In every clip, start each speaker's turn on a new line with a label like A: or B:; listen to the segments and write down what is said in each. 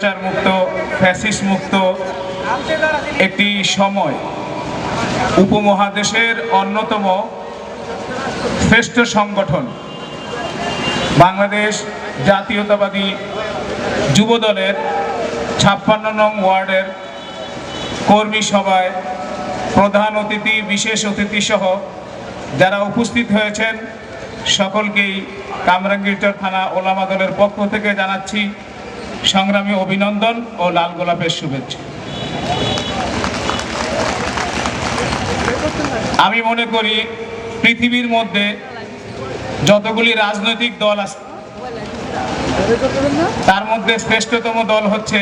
A: স্বৈরাচার মুক্ত ফ্যাসিস মুক্ত একটি সময় উপমহাদেশের অন্যতম শ্রেষ্ঠ সংগঠন বাংলাদেশ জাতীয়তাবাদী যুব দলের ছাপ্পান্ন নং ওয়ার্ডের কর্মী সভায় প্রধান অতিথি, বিশেষ অতিথি সহ যারা উপস্থিত হয়েছেন, সকলকেই কামরাঙ্গীরচর থানা ওলামা দলের পক্ষ থেকে জানাচ্ছি সংগ্রামী অভিনন্দন ও লাল গোলাপের শুভেচ্ছা। আমি মনে করি পৃথিবীর মধ্যে যতগুলি রাজনৈতিক দল আছে তার মধ্যে শ্রেষ্ঠতম দল হচ্ছে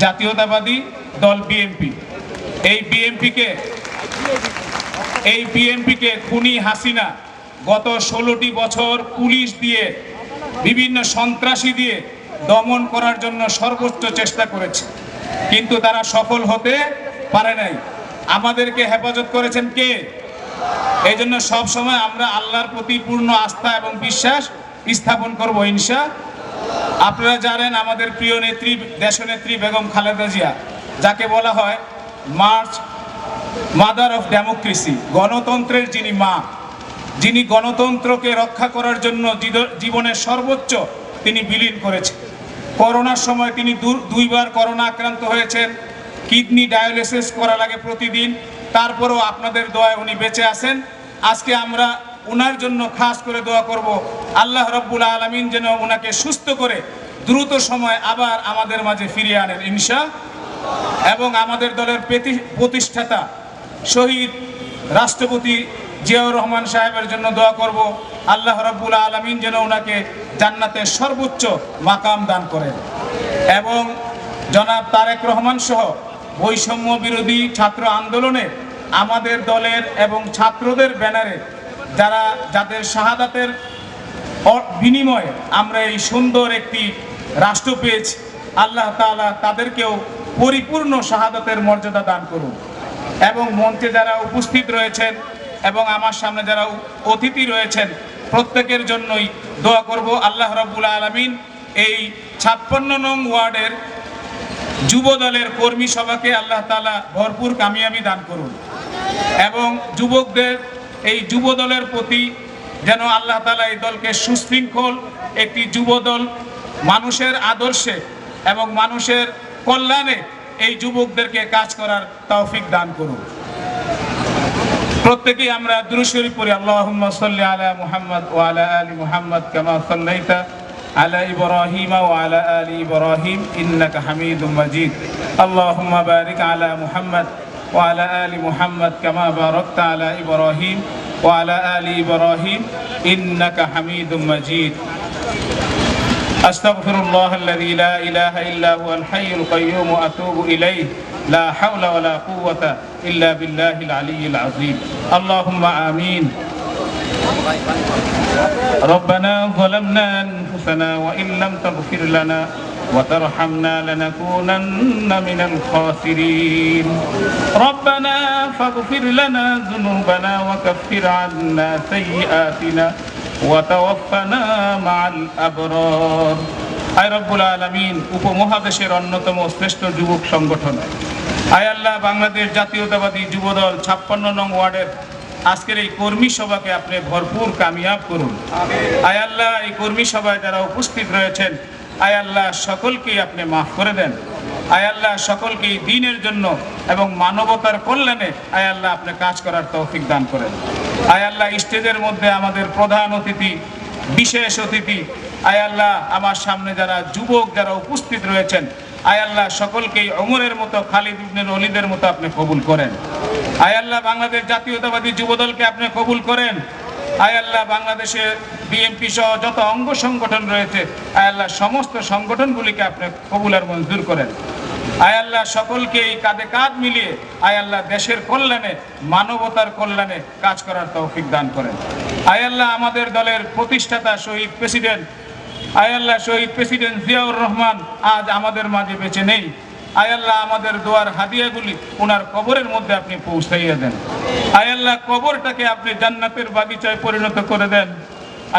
A: জাতীয়তাবাদী দল বিএনপি এই বিএনপিকে এই বিএনপিকে খুনি হাসিনা গত ষোলোটি বছর পুলিশ দিয়ে, বিভিন্ন সন্ত্রাসী দিয়ে দমন করার জন্য সর্বোচ্চ চেষ্টা করেছে। কিন্তু তারা সফল হতে পারে নাই। আমাদেরকে হেফাজত করেছেন কে? এই জন্য সবসময় আমরা আল্লাহর প্রতি পূর্ণ আস্থা এবং বিশ্বাস স্থাপন করব, ইনশা। আপনারা জানেন আমাদের প্রিয় নেত্রী, দেশনেত্রী বেগম খালেদা জিয়া, যাকে বলা হয় মার্চ মাদার অফ ডেমোক্রেসি, গণতন্ত্রের যিনি মা, যিনি গণতন্ত্রকে রক্ষা করার জন্য জীবনের সর্বোচ্চ তিনি বিলীন করেছেন। করোনার সময় তিনি দুইবার করোনা আক্রান্ত হয়েছেন। কিডনি ডায়ালিসিস করা লাগে প্রতিদিন। তারপরেও আপনাদের দোয়ায় উনি বেঁচে আছেন। আজকে আমরা ওনার জন্য খাস করে দোয়া করব, আল্লাহ রব্বুল আলমিন যেন ওনাকে সুস্থ করে দ্রুত সময় আবার আমাদের মাঝে ফিরিয়ে আনেন, ইনশা। এবং আমাদের দলের প্রতিষ্ঠাতা শহীদ রাষ্ট্রপতি জিয়াউর রহমান সাহেবের জন্য দোয়া করব, আল্লাহ রব্বুল আলমিন যেন ওনাকে জান্নাতের সর্বোচ্চ মাকাম দান করেন। এবং জনাব তারেক রহমান সহ বৈষম্য বিরোধী ছাত্র আন্দোলনে আমাদের দলের এবং ছাত্রদের ব্যানারে যারা, যাদের শাহাদাতের বিনিময়ে আমরা এই সুন্দর একটি রাষ্ট্র পেয়েছি, আল্লাহ তাআলা তাদেরকেও পরিপূর্ণ শাহাদাতের মর্যাদা দান করুন। এবং মঞ্চে যারা উপস্থিত রয়েছেন এবং আমার সামনে যারা অতিথি রয়েছেন প্রত্যেকের জন্যই দোয়া করব আল্লাহ রাব্বুল আলামিন এই ছাপ্পান্ন নং ওয়ার্ডের যুব দলের কর্মী সভাকে আল্লাহ তালা ভরপুর কামিয়াবি দান করুন। এবং যুবকদের এই যুব দলের প্রতি যেন আল্লাহ তালা এই দলকে সুশৃঙ্খল একটি যুব দল মানুষের আদর্শে এবং মানুষের কল্যাণে এই যুবকদেরকে কাজ করার তৌফিক দান করুন। প্রত্যেকেই আমরা দুরুশরী পড়ি আল্লাহুম্মা সাল্লি আলা মুহাম্মদ ওয়া আলা আলি মুহাম্মদ কামা সাল্লাইতা على إبراهيم وعلى آل إبراهيم إنك حميد مجيد اللهم بارك على محمد وعلى آل محمد كما باركت على إبراهيم وعلى آل إبراهيم إنك حميد مجيد أستغفر الله الذي لا إله إلا هو الحي القيوم وأتوب إليه لا حول ولا قوة إلا بالله العلي العظيم اللهم آمين ربنا ظلمنا أنفسنا وإن لم تغفر لنا وترحمنا لنكونن من الخاسرين ربنا فاغفر لنا ذنوبنا وكفر عنا سيئاتنا وتوفنا مع الأبرار আয় রব্বুল আলমিন উপমহাদেশের অন্যতম শ্রেষ্ঠ যুবক সংগঠন আয় আল্লাহ, বাংলাদেশ জাতীয়তাবাদী যুবদল ছাপ্পান্ন নং ওয়ার্ডের আজকের এই কর্মী সভাকে আপনি ভরপুর কামিয়াব করুন। আয় আল্লাহ, এই কর্মী সভায় যারা উপস্থিত রয়েছেন, আয় আল্লাহ, সকলকেই আপনি মাফ করে দেন। আয় আল্লাহ সকলকেই দিনের জন্য এবং মানবতার কল্যাণে আয় আল্লাহ আপনি কাজ করার তৌফিক দান করেন। আয় আল্লাহ, স্টেজের মধ্যে আমাদের প্রধান অতিথি, বিশেষ অতিথি, আয় আল্লাহ, আমার সামনে যারা যুবক যারা উপস্থিত রয়েছেন আয় আল্লাহ, সকলকেই অমরের মতো, খালিদ ইবনের অলিদের মতো আপনি কবুল করেন। আয় আল্লাহ, বাংলাদেশ জাতীয়তাবাদী যুবদলকে আপনি কবুল করেন। আয় আল্লাহ, বাংলাদেশে বিএনপি সহ যত অঙ্গ সংগঠন রয়েছে, আয় আল্লাহ, সমস্ত সংগঠনগুলিকে আপনি কবুল আর মঞ্জুর করেন। আয় আল্লাহ সকলকে এই কাঁধে কাঁধ মিলিয়ে, আয় আল্লাহ, দেশের কল্যাণে, মানবতার কল্যাণে কাজ করার তৌফিক দান করেন। আয় আল্লাহ, আমাদের দলের প্রতিষ্ঠাতা শহীদ প্রেসিডেন্ট আয় আল্লাহ, শহীদ প্রেসিডেন্ট জিয়াউর রহমান আজ আমাদের মাঝে বেঁচে নেই। আয়াল্লাহ আমাদের দোয়ার হাদিয়াগুলি ওনার কবরের মধ্যে আপনি পৌঁছাইয়া দেন। আয়াল্লাহ কবরটাকে আপনি জান্নাতের বাগিচায় পরিণত করে দেন।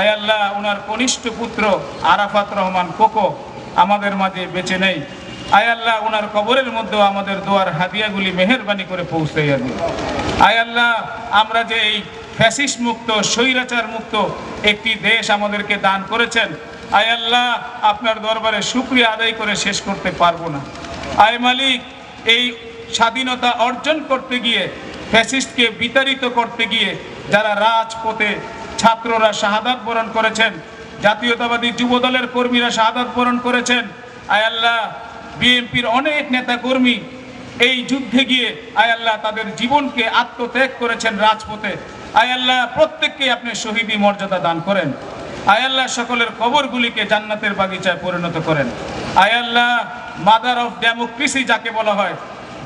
A: আয়াল্লাহ ওনার কনিষ্ঠ পুত্র আরাফাত রহমান কোকো আমাদের মাঝে বেঁচে নেই। আয়াল্লাহ ওনার কবরের মধ্যেও আমাদের দোয়ার হাদিয়াগুলি মেহেরবানি করে পৌঁছাইয়া দিন। আয়াল্লাহ আমরা যে এই ফ্যাসিস মুক্ত, স্বৈরাচার মুক্ত একটি দেশ আমাদেরকে দান করেছেন আয় আল্লাহ, আপনার দরবারে শুক্রিয়া আদায় করে শেষ করতে পারব না। আয় মালিক, এই স্বাধীনতা অর্জন করতে গিয়ে, ফ্যাসিস্টকে বিতাড়িত করতে গিয়ে, যারা রাজপথে ছাত্ররা শাহাদাত বরণ করেছেন, জাতীয়তাবাদী যুবদলের কর্মীরা শাহাদাত বরণ করেছেন, আয় আল্লাহ, বিএনপির অনেক নেতা কর্মী এই যুদ্ধে গিয়ে, আয় আল্লাহ, তাদের জীবনকে আত্মত্যাগ করেছেন রাজপথে। আয় আল্লাহ প্রত্যেককে আপনি শহীদি মর্যাদা দান করেন। আয় আল্লাহ সকলের কবরগুলিকে জান্নাতের বাগিচায় পরিণত করেন। আয়াল্লাহ মাদার অফ ডেমোক্রেসি যাকে বলা হয়,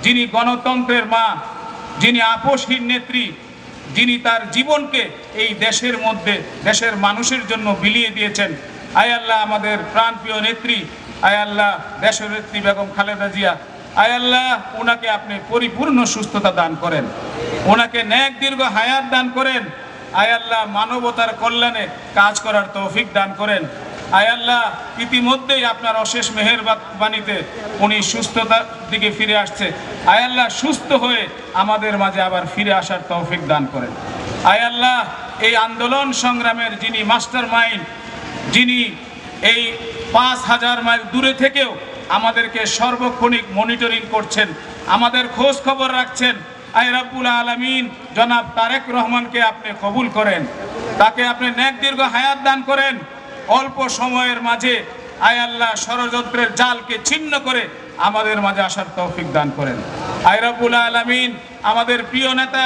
A: যিনি গণতন্ত্রের মা, যিনি আপোষহীন নেত্রী, যিনি তার জীবনকে এই দেশের মধ্যে, দেশের মানুষের জন্য বিলিয়ে দিয়েছেন। আয় আল্লাহ, আমাদের প্রাণপ্রিয় নেত্রী, আয় আল্লাহ, দেশের নেত্রী বেগম খালেদা জিয়া, আয় আল্লাহ, ওনাকে আপনি পরিপূর্ণ সুস্থতা দান করেন। ওনাকে ন্যাক দীর্ঘ হায়াত দান করেন। আয় আল্লাহ মানবতার কল্যাণে কাজ করার তৌফিক দান করেন। আয় আল্লাহ, ইতিমধ্যেই আপনার অশেষ মেহের বাণীতে উনি সুস্থতার দিকে ফিরে আসছে। আয় আল্লাহ, সুস্থ হয়ে আমাদের মাঝে আবার ফিরে আসার তৌফিক দান করেন। আয় আল্লাহ, এই আন্দোলন সংগ্রামের যিনি মাস্টার মাইন্ড যিনি এই পাঁচ হাজার মাইল দূরে থেকেও আমাদেরকে সর্বক্ষণিক মনিটরিং করছেন, আমাদের খোঁজ খবর রাখছেন আই রাব্বুল আলমিন, জনাব তারেক রহমানকে আপনি কবুল করেন। তাকে আপনি ন্যাক দীর্ঘ হায়াত দান করেন। অল্প সময়ের মাঝে আয় আল্লাহ ষড়যন্ত্রের জালকে ছিন্ন করে আমাদের মাঝে আসার তৌফিক দান করেন। আয় রাব্বুল আলমিন, আমাদের প্রিয় নেতা,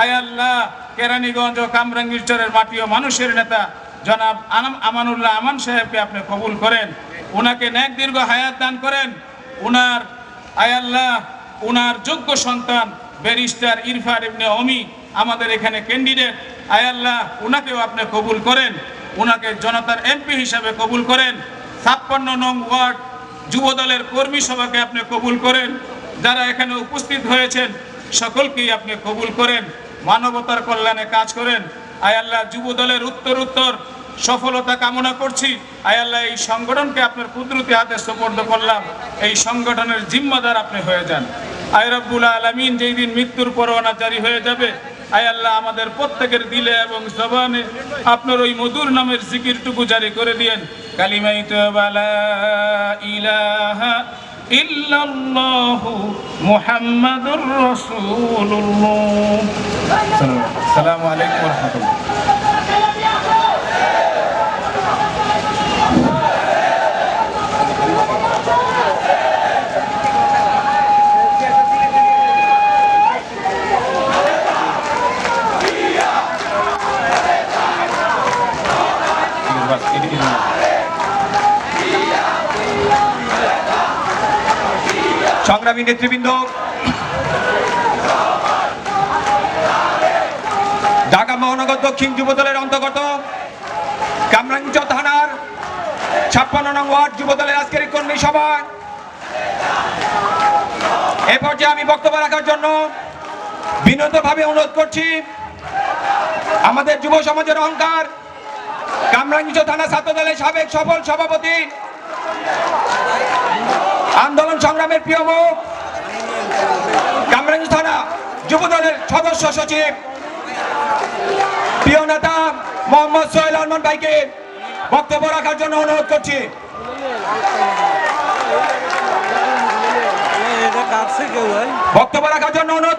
A: আয় আল্লাহ কেরানীগঞ্জ ও কামরাঙ্গীরচরের মাটি ও মানুষের নেতা, জনাব আনাম আমানুল্লাহ আমান সাহেবকে আপনি কবুল করেন। ওনাকে ন্যাক দীর্ঘ হায়াত দান করেন। উনার আয়াল্লাহ উনার যোগ্য সন্তান ব্যারিস্টার ইরফান ইবনে অমি আমাদের এখানে ক্যান্ডিডেট আয়াল্লাহ ওনাকেও আপনি কবুল করেন। ওনাকে জনতার এমপি হিসাবে কবুল করেন। ছাপ্পান্ন নং ওয়ার্ড যুবদলের কর্মী সভাকে আপনি কবুল করেন। যারা এখানে উপস্থিত হয়েছেন, সকলকেই আপনি কবুল করেন। মানবতার কল্যাণে কাজ করেন। আয়াল্লাহ যুবদলের উত্তর উত্তর সফলতা কামনা করছি। আয়াল্লাহ এই সংগঠনকে আপনার কুদরতি হাতে সুপর্দ করলাম। এই সংগঠনের জিম্মাদার আপনি হয়ে যান। আয় রব্বুল আলমিন, যেই দিন মৃত্যুর পরোয়ানা জারি হয়ে যাবে, আয় আল্লাহ আমাদের প্রত্যেকের দিলে এবং জবানে আপনার ওই মধুর নামের জিকিরটুকু জারি করে দিয়েন। কালিমাই তো ইলাহা ইল্লাল্লাহু আসসালামু আলাইকুম
B: সংগ্রামী নেতৃবৃন্দ। ঢাকা মহানগর দক্ষিণ যুবদলের অন্তর্গত কামরাঙ্গীচর থানার ছাপ্পান্ন নং ওয়ার্ড যুবদলের আজকের কর্মী সভা এ পর্যায়ে আমি বক্তব্য রাখার জন্য বিনীতভাবে অনুরোধ করছি আমাদের যুব সমাজের অহংকার। কামরাঙ্গীচর থানা ছাত্র দলের সাবেক সফল সভাপতি আন্দোলন সংগ্রামের প্রিয় মুখ কামরাঞ্জ থানা যুব দলের সদস্য সচিব প্রিয় নেতা মোহাম্মদ সোহেল আহমান ভাইকে বক্তব্য রাখার জন্য অনুরোধ করছি বক্তব্য রাখার জন্য অনুরোধ